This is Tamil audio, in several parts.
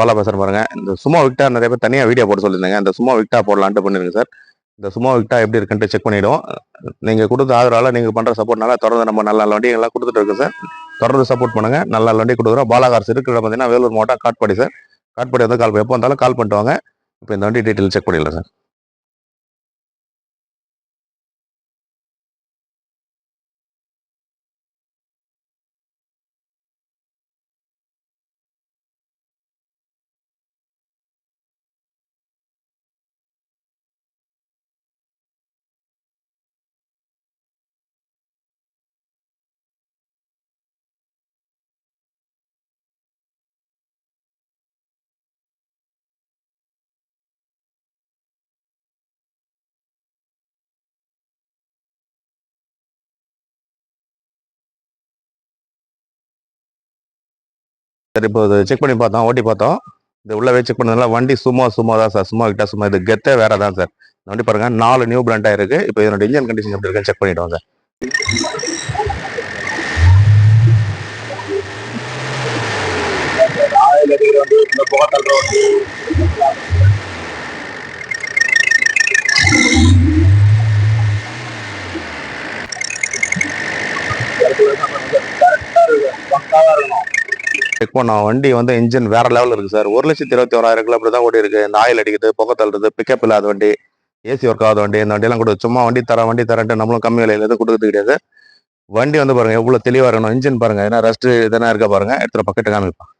பாலா பேசுகிறேன் பாருங்க. இந்த சும்மா விக்டா நிறைய பேர் தனியாக வீடியோ போட சொல்லியிருந்தாங்க. இந்த சும்மா விக்டா போடலான்ட்டு பண்ணிருங்க சார். இந்த சும்மா விக்டா எப்படி இருக்குன்ட்டு செக் பண்ணிவிடும் நீங்கள் கொடுத்த ஆதரவால் நீங்கள் பண்ணுற சப்போர்ட்னால தொடர்ந்து நம்ம நல்ல நல்ல வண்டிகள்லாம் கொடுத்துட்டு இருக்கோம் சார். தொடர்ந்து சப்போர்ட் பண்ணுங்கள் நல்ல நல்ல வண்டி கொடுக்குறோம் பாலாகார்ஸ் இருக்கிற பார்த்தீங்கன்னா வேலூர் மாவட்டம் காட்பாடி சார். காட்பாடி வந்து கால் எப்போ வந்தாலும் கால் பண்ணிட்டு வாங்க. இப்போ இந்த வண்டி டீட்டெயில் செக் பண்ணிடலாம் சார். சரி இப்போ செக் பண்ணி பார்த்தோம் ஓட்டி பார்த்தோம். இந்த உள்ளவே செக் பண்ணதுனால வண்டி சும்மா சும்மா தான் சார் சும்மா கிட்ட சும்மா இது கெத்தே வேற தான் சார் இந்த வண்டி பாருங்க நாலு நியூ பிராண்டா இருக்கு. இப்போ இதனோட இன்ஜின் கண்டிஷன் எப்படி இருக்குன்னு செக் பண்ணிட்டு சார் ஆயில் இருக்கணும். செக் பண்ணோம் வண்டி வந்து இன்ஜின் வேற லெவலில் இருக்கு சார். ஒரு லட்சத்தி இருபத்தி ஓராயிரம் கிலோமீட்டர் தான் ஓடி இருக்கு இந்த ஆயில் அடிக்குது புகை தள்ளுறது பிக்கப் இல்லாத வண்டி ஏசி ஒர்க் ஆகாத வண்டி இந்த வண்டியெல்லாம் கூட சும்மா வண்டி தரேன் வண்டி தரேன்ட்டு நம்மளும் கம்மி விலையில எதுவும் கொடுக்கறது கிடையாது. வண்டி வந்து பாருங்க எவ்வளவு தெளிவா இருக்கணும். இன்ஜின் பாருங்க ஏன்னா ரெஸ்ட் இதெல்லாம் இருக்க பாருங்க. எடுத்துற பக்கெட்டு காமிப்பான்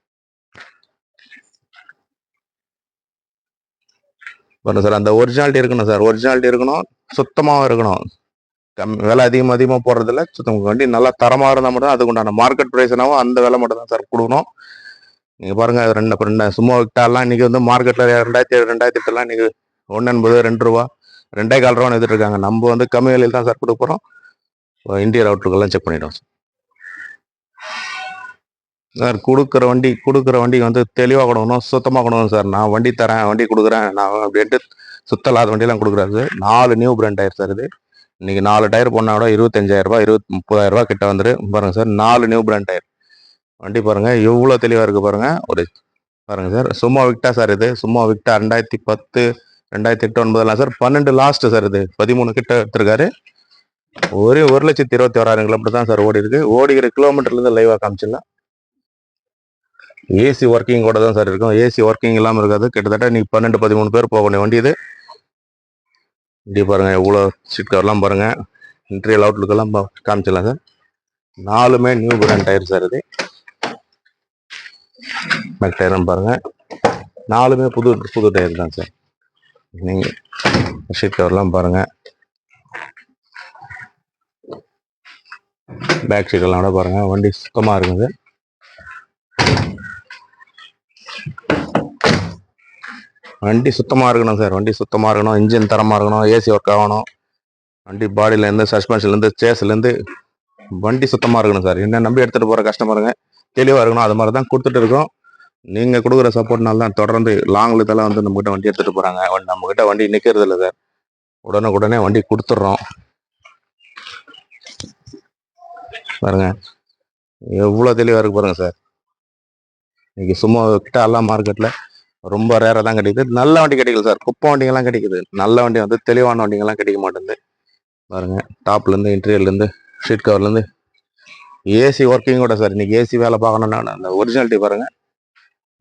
பாருங்க சார் அந்த ஒரிஜினாலிட்டி இருக்கணும் சார். ஒரிஜினாலிட்டி இருக்கணும் சுத்தமாகவும் இருக்கணும். கம் விலை அதிகமாக அதிகமாக போடுறதில்ல. நமக்கு வண்டி நல்லா தரமாக இருந்தால் மட்டும் தான் அதுக்கு உண்டான மார்க்கெட் ப்ரைஸ்னாவும் அந்த விலை மட்டும் தான் சார் கொடுக்கணும். நீங்கள் பாருங்கள் அது ரெண்டு ரெண்டு சும்மா விட்டாலாம் இன்றைக்கி வந்து மார்க்கெட்டில் ரெண்டாயிரத்தி ரெண்டாயிரத்தி எட்டுலாம் இன்னைக்கு ஒன்று எண்பது ரெண்டு ரூபா ரெண்டே கால் ரூபான்னு எடுத்துட்டு இருக்காங்க. நம்ம வந்து கம்மி விலையில் தான் சார் கொடுக்க போகிறோம் இந்தியர் அவுட்லுக்கெல்லாம் செக் பண்ணிவிடுவோம் சார் சார் கொடுக்குற வண்டி கொடுக்குற வண்டி வந்து தெளிவாக கொடுக்கணும் சுத்தமாக கொடுக்கணும் சார் நான் வண்டி தரேன் வண்டி கொடுக்குறேன் நான் அப்படின்ட்டு சுத்தலாத வண்டியெல்லாம் கொடுக்குறாரு நாலு நியூ பிராண்ட் ஆயிடுச்சு சார் இது. இன்னைக்கு நாலு டயர் போனா கூட இருபத்தஞ்சாயிரரூபா இருபத்தி முப்பதாயிரரூபா கிட்ட வந்துடும் பாருங்க சார் நாலு நியூ பிராண்ட் டயர். வண்டி பாருங்க எவ்வளோ தெளிவாக இருக்குது பாருங்கள் ஒரு பாருங்கள் சார் சும்மா விக்டா சார் இது. சும்மா விக்டா ரெண்டாயிரத்தி பத்து ரெண்டாயிரத்தி எட்டு ஒன்பதுலாம் சார். பன்னெண்டு லாஸ்ட்டு சார் இது. பதிமூணு கிட்ட எடுத்திருக்காரு. ஒரே ஒரு லட்சத்தி இருபத்தி ஓராயிரம் கிலோமீட்டர் தான் சார் ஓடி இருக்கு. ஓடிக்கிற கிலோமீட்டர்லேருந்து லைவாக காமிச்சிடலாம். ஏசி ஒர்க்கிங் கூட தான் சார் இருக்கும். ஏசி ஒர்க்கிங் இல்லாமல் இருக்காது. கிட்டத்தட்ட நீ பன்னெண்டு பதிமூணு பேர் போக வேண்டிய வண்டி இது. இப்படி பாருங்கள் எவ்வளோ சீட் கவர்லாம் பாருங்கள் இன்டீரியல் அவுட்லுக்கெல்லாம் பா- காமிச்சிடலாம் சார். நாலுமே நியூ பிராண்ட் டயர் சார் இது. பேக் டயரும் பாருங்கள் நாலுமே புது புது டயர் தான் சார். நீங்கள் ஷீட் கவர்லாம் பாருங்கள் பேக் சீட்டெல்லாம் கூட பாருங்கள் வண்டி சுத்தமாக இருக்குது. வண்டி சுத்தமாக இருக்கணும் சார். வண்டி சுத்தமாக இருக்கணும். இன்ஜின் தரமாக இருக்கணும். ஏசி ஒர்க் ஆகணும். வண்டி பாடியிலேருந்து சஸ்பென்ஷன்லேருந்து சேஸ்லேருந்து வண்டி சுத்தமாக இருக்கணும் சார். என்ன நம்பி எடுத்துகிட்டு போகிற கஸ்டமருங்க தெளிவாக இருக்கணும். அது மாதிரி தான் கொடுத்துட்டு இருக்கோம். நீங்கள் கொடுக்குற சப்போர்ட்னால தான் தொடர்ந்து லாங்கில் இதெல்லாம் வந்து நம்மக்கிட்ட வண்டி எடுத்துகிட்டு போகிறாங்க நம்மக்கிட்ட வண்டி நிற்கிறது இல்லை சார். உடனுக்குடனே வண்டி கொடுத்துட்றோம். பாருங்க. எவ்வளோ தெளிவாக இருக்கு பாருங்க சார். இன்னைக்கு சும்மா கிட்ட எல்லாம் மார்க்கெட்டில் ரொம்ப ரேராக தான் கிடைக்குது. நல்ல வண்டி கிடைக்கல சார். குப்பை வண்டிங்கெல்லாம் கிடைக்குது. நல்ல வண்டி வந்து தெளிவான வண்டிங்கெல்லாம் கிடைக்க மாட்டேங்குது. பாருங்க டாப்லேருந்து இன்டீரியர்லேருந்து ஷீட் கவர்லேருந்து ஏசி ஒர்க்கிங் கூட சார். இன்றைக்கி ஏசி வேலை பார்க்கணுன்னா அந்த ஒரிஜினாலிட்டி பாருங்கள்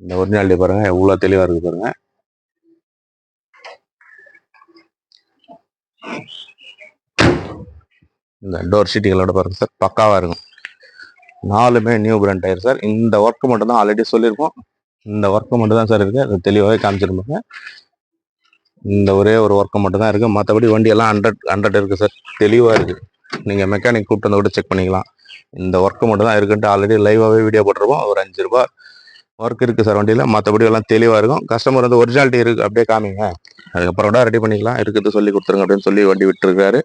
இந்த ஒரிஜினாலிட்டி பாருங்கள் எவ்வளோ தெளிவாக இருக்குது பாருங்கள் இந்த டோர் ஷீட்டுகளோட பாருங்கள் சார். பக்காவாக இருக்கும். நாலுமே நியூ பிராண்ட் டயர் சார். இந்த ஒர்க் மட்டும் தான் ஆல்ரெடி சொல்லியிருக்கோம். இந்த ஒர்க்கு மட்டும் தான் சார் இருக்குது அது தெளிவாகவே காமிச்சிருப்பாங்க. இந்த ஒரே ஒரு ஒர்க்கு மட்டும் தான் மற்றபடி வண்டி எல்லாம் ஹண்ட்ரட் ஹண்ட்ரட் இருக்குது சார் தெளிவாக இருக்குது நீங்கள் மெக்கானிக் கூப்பிட்டு வந்து கூட செக் பண்ணிக்கலாம். இந்த ஒர்க்கு மட்டும் தான் இருக்குன்ட்டு ஆல்ரெடி லைவாகவே வீடியோ போட்டிருப்போம். ஒரு அஞ்சு ரூபா ஒர்க் இருக்குது சார் வண்டியில். மற்றபடி எல்லாம் தெளிவாக இருக்கும். கஸ்டமர் வந்து ஒரிஜினாலிட்டி இருக்குது அப்படியே காமிங்க. அதுக்கப்புறம் கூட ரெடி பண்ணிக்கலாம். இருக்குது சொல்லி கொடுத்துருங்க அப்படின்னு சொல்லி வண்டி விட்டுருக்காரு.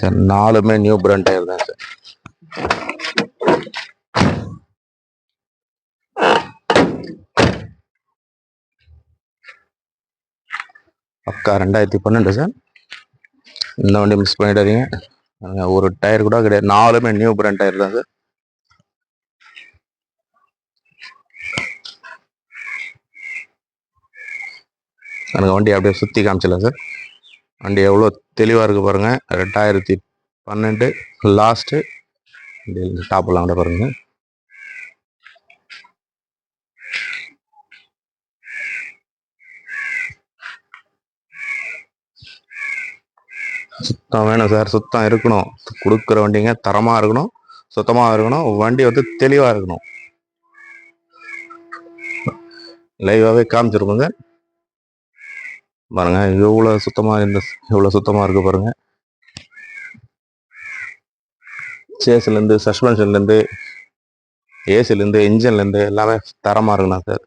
சார் நாலுமே நியூ பிராண்ட் டயர் தான் சார் அக்கா ரெண்டாயிரத்தி பன்னெண்டு சார் இந்த வண்டி மிஸ் பண்ணிடாதீங்க. ஒரு டயர் கூட கிடையாது. நாலுமே நியூ பிராண்ட் டயர் தான் சார் எனக்கு வண்டி அப்படியே சுற்றி காமிச்சிடலாம் சார் வண்டி எவ்வளோ தெளிவாக இருக்கு பாருங்கள் ரெண்டாயிரத்தி பன்னெண்டு லாஸ்ட்டு டாப்லாம் கூட பாருங்க. சுத்தம் வேணும் சார் சுத்தம் இருக்கணும். கொடுக்குற வண்டிங்க தரமாக இருக்கணும். சுத்தமாக இருக்கணும். வண்டி வந்து தெளிவாக இருக்கணும். லைவாகவே காமிச்சிருக்கோம் பாருங்கள் பாருங்க. எவ்வளோ சுத்தமாக இந்த எவ்வளோ சுத்தமாக இருக்குது பாருங்கள் சேஸ்லேருந்து சஸ்பென்ஷன்லேருந்து ஏசிலேருந்து இன்ஜின்லேருந்து எல்லாமே தரமாக இருக்கணும் சார்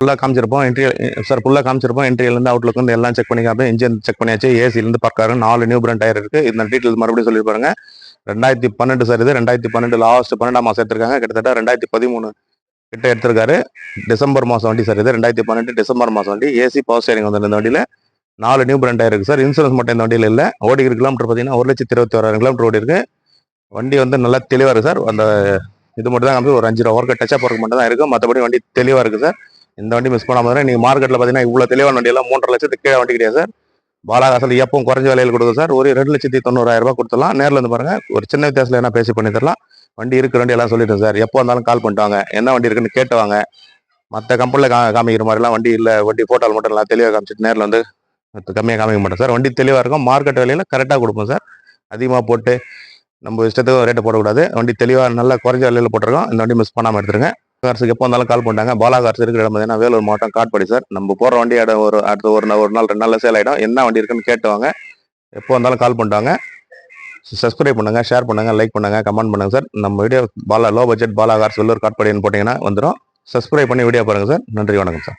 ஃபுல்லாக காமிச்சிருப்போம். என்ட்ரி சார் ஃபுல்லாக காமிச்சிருப்போம். என்ட்ரியிலேருந்து அவுட்லுக்கு வந்து எல்லாம் செக் பண்ணி காப்பேன் இன்ஜின் செக் பண்ணியாச்சு ஏசிலேருந்து பக்காரு நாலு நியூ பிராண்ட் டயர் இருக்குது இந்த டீட்டெயில் மறுபடியும் சொல்லியிருப்பாருங்க ரெண்டாயிரத்தி பன்னெண்டு சார் இது. ரெண்டாயிரத்தி பன்னெண்டு லாஸ்ட் பன்னெண்டாம் மாதம் எடுத்திருக்காங்க. கிட்டத்தட்ட ரெண்டாயிரத்தி பதிமூணு கிட்ட எடுத்திருக்காரு. டிசம்பர் மாதம் வண்டி சார் இது. ரெண்டாயிரத்தி பன்னெண்டு டிசம்பர் மாதம் வண்டி. ஏசி பவர் ஸ்டேரிங் வந்து இந்த வண்டியில். நாலு நியூ பிராண்ட் டயர் இருக்குது சார் இன்சூரன்ஸ் மட்டும் இந்த வண்டியில் இல்லை. ஓடிக்கிற கிலோமீட்டர் பார்த்தீங்கன்னா ஒரு லட்சத்தி இருபத்தி ஓராயிரம் கிலோமீட்டர் ஓடி இருக்கு. வண்டி வந்து நல்லா தெளிவாக இருக்குது சார் அந்த இது மட்டும் தான் காமிச்சு ஒரு அஞ்சு ரூபா ஒர்க்கு டச்சப் ஒர்க் மட்டும் தான் இருக்குது மற்றபடி வண்டி தெளிவாக இருக்குது சார் இந்த வண்டி மிஸ் பண்ணாமல் இருந்தா நீங்கள் மார்க்கெட்டில் பார்த்தீங்கன்னா இவ்வளோ தெளிவான வண்டி எல்லாம் மூன்றரை லட்சத்துக்கு கீழே வண்டி கிடையாது சார் பாலாகாசல் எப்பவும் குறைஞ்ச விலையில் கொடுக்கும் சார் ஒரு ரெண்டு லட்சத்தி தொண்ணூறாயிரம் ரூபாய் கொடுத்துலாம் நேரில் வந்து பாருங்கள் ஒரு சின்ன வித்தியாசத்துல என்ன பேசி பண்ணி தரலாம். வண்டி இருக்கு வண்டி எல்லாம் சொல்லிட்டேன் சார் எப்போ வந்தாலும் கால் பண்ணிட்டு என்ன வண்டி இருக்குன்னு கேட்டுவாங்க மற்ற கம்பெனியில் கா காமிக்கிற மாதிரிலாம் வண்டி இல்லை. வண்டி போட்டால் மட்டும் நல்லா தெளிவாக காமிச்சிட்டு நேரில் வந்து கம்மியாக காமிக்க மாட்டோம் சார் வண்டி தெளிவாக இருக்கும். மார்க்கெட் விலையில் கரெக்டாக கொடுப்போம் சார் அதிகமாக போட்டு நம்ம இஷ்டத்துக்கு ரேட்டு போடக்கூடாது. வண்டி தெளிவாக நல்லா குறைஞ்ச விலையில் போட்டிருக்கோம். இந்த வண்டி மிஸ் பண்ணாமல் எடுத்துருங்க. கார்ஸுக்கு எப்போ வந்தாலும் கால் பண்ணிட்டாங்க. பாலா கார்ஸ் இருக்கிற இடம் பார்த்தீங்கன்னா வேலூர் மாவட்டம் காட்பாடி சார். நம்ம போகிற வண்டி இடம் ஒரு அடுத்த ஒரு நாள் ஒரு நாள் ரெண்டு நாளில் சேல் ஆகிடும் என்ன வண்டி இருக்குன்னு கேட்டுவாங்க எப்போ வந்தாலும் கால் பண்ணிட்டாங்க. சப்ஸ்கிரைப் பண்ணுங்க ஷேர் பண்ணுங்க லைக் பண்ணுங்க கமெண்ட் பண்ணுங்க சார். நம்ம video Bala low budget Bala cars Vellore காட்பாடின்னு போட்டிங்கன்னா வந்துடும் சப்ஸ்கிரைப் பண்ணி வீடியோ பாருங்கள் சார். நன்றி வணக்கம் சார்.